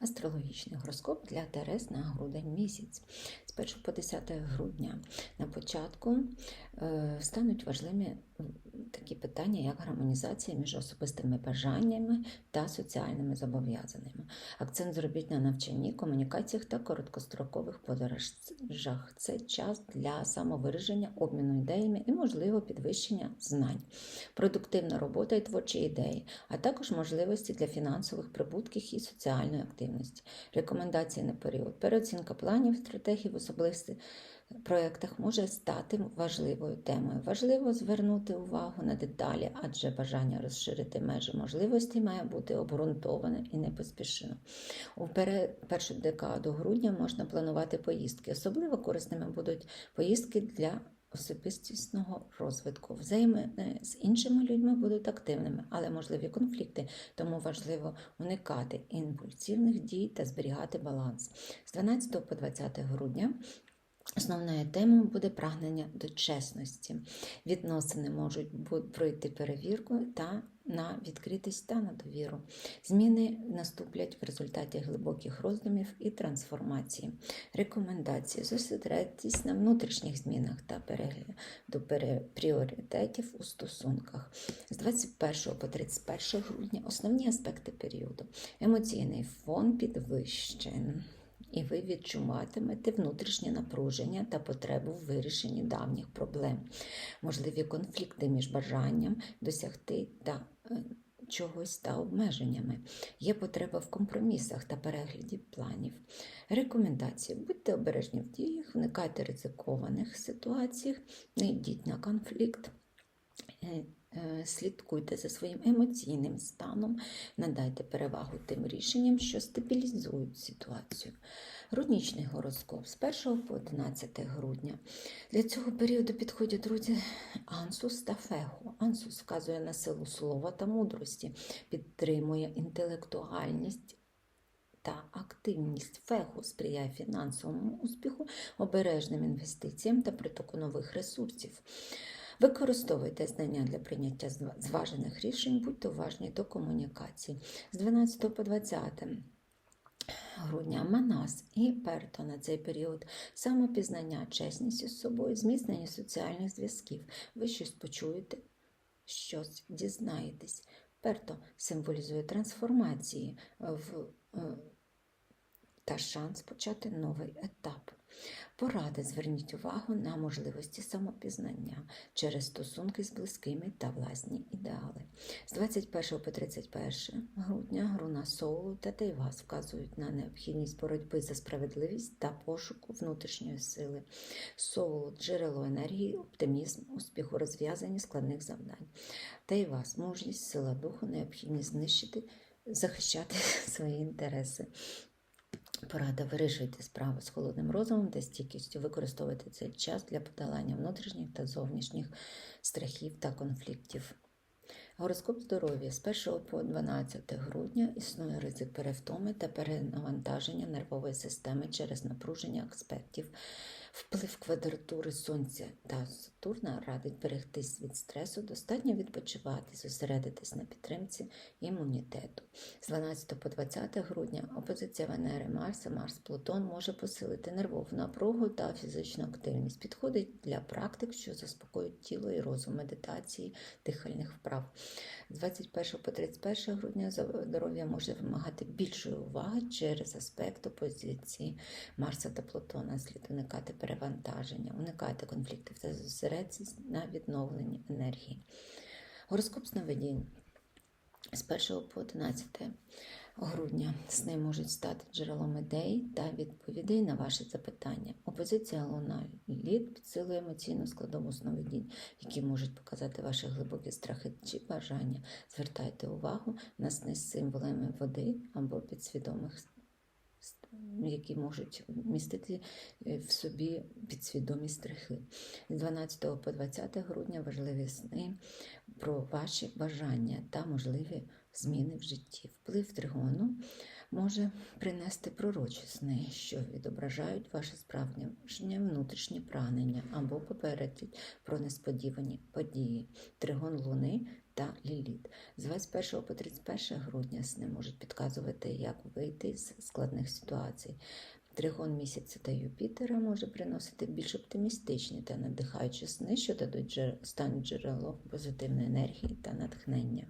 Астрологічний гороскоп для Терес на грудень місяць. З 1 по 10 грудня на початку е, стануть важливими такі питання, як гармонізація між особистими бажаннями та соціальними зобов'язаннями. Акцент зробіть на навчанні, комунікаціях та короткострокових подорожах. Це час для самовираження, обміну ідеями і, можливо, підвищення знань, продуктивна робота і творчі ідеї, а також можливості для фінансових прибутків і соціальної активності. Рекомендації на період. Переоцінка планів, стратегій в особистих проєктах може стати важливою темою. Важливо звернути увагу на деталі, адже бажання розширити межі можливостей має бути обґрунтоване і не поспішено. У першу декаду грудня можна планувати поїздки. Особливо корисними будуть поїздки для особистісного розвитку. Взаємини з іншими людьми будуть активними, але можливі конфлікти, тому важливо уникати імпульсивних дій та зберігати баланс. З 12 по 20 грудня Основною темою буде прагнення до чесності. Відносини можуть пройти перевірку та на відкритість та на довіру. Зміни наступлять в результаті глибоких роздумів і трансформації. Рекомендації зосередитись на внутрішніх змінах та перегляду пере- пріоритетів у стосунках. З 21 по 31 грудня основні аспекти періоду. Емоційний фон підвищений і ви відчуватимете внутрішнє напруження та потребу в вирішенні давніх проблем, можливі конфлікти між бажанням досягти та е, чогось та обмеженнями. Є потреба в компромісах та перегляді планів. Рекомендації: будьте обережні в діях, уникайте ризикованих ситуаціях, не йдіть на конфлікт. Е, Слідкуйте за своїм емоційним станом, надайте перевагу тим рішенням, що стабілізують ситуацію. Рунічний гороскоп з 1 по 11 грудня. Для цього періоду підходять друзі Ансус та Феху. Ансус вказує на силу слова та мудрості, підтримує інтелектуальність. Та активність феху сприяє фінансовому успіху, обережним інвестиціям та притоку нових ресурсів. Використовуйте знання для прийняття зважених рішень, будьте уважні до комунікації. З 12 по 20 грудня Манас і Перто на цей період самопізнання, чесність із собою, зміцнення соціальних зв'язків. Ви щось почуєте, щось дізнаєтесь. Перто символізує трансформації в, е, та шанс почати новий етап. Поради зверніть увагу на можливості самопізнання через стосунки з близькими та власні ідеали. З 21 по 31 грудня груна Соулу та Тейвас вказують на необхідність боротьби за справедливість та пошуку внутрішньої сили. Соул джерело енергії, оптимізм, успіх у розв'язанні складних завдань. Тейвас мужність, сила духу, необхідність знищити, захищати свої інтереси. Порада вирішуйте справи з холодним розумом та стійкістю. Використовуйте цей час для подолання внутрішніх та зовнішніх страхів та конфліктів. Гороскоп здоров'я з 1 по 12 грудня існує ризик перевтоми та перенавантаження нервової системи через напруження аспектів. Вплив квадратури Сонця та Сатурна радить берегтись від стресу, достатньо відпочивати, зосередитись на підтримці імунітету. З 12 по 20 грудня опозиція Венери Марса, Марс Плутон може посилити нервову напругу та фізичну активність. Підходить для практик, що заспокоюють тіло і розум, медитації, дихальних вправ. З 21 по 31 грудня здоров'я може вимагати більшої уваги через аспект опозиції Марса та Плутона. Слід уникати перевантаження, уникайте конфліктів та зосередитись на відновленні енергії. Гороскоп сновидінь з 1 по 11 грудня сни можуть стати джерелом ідей та відповідей на ваші запитання. Опозиція Луна лід підсилує емоційну складову сновидінь, які можуть показати ваші глибокі страхи чи бажання. Звертайте увагу на сни з символами води або підсвідомих які можуть містити е, в собі підсвідомі страхи. З 12 по 20 грудня важливі сни про ваші бажання та можливі зміни в житті. Вплив тригону може принести пророчі сни, що відображають ваше справжнє внутрішнє прагнення або попередять про несподівані події. Тригон луни та Ліліт. З 21 по 31 грудня сни можуть підказувати, як вийти з складних ситуацій. Тригон місяця та Юпітера може приносити більш оптимістичні та надихаючі сни, що дадуть стануть джерелом позитивної енергії та натхнення.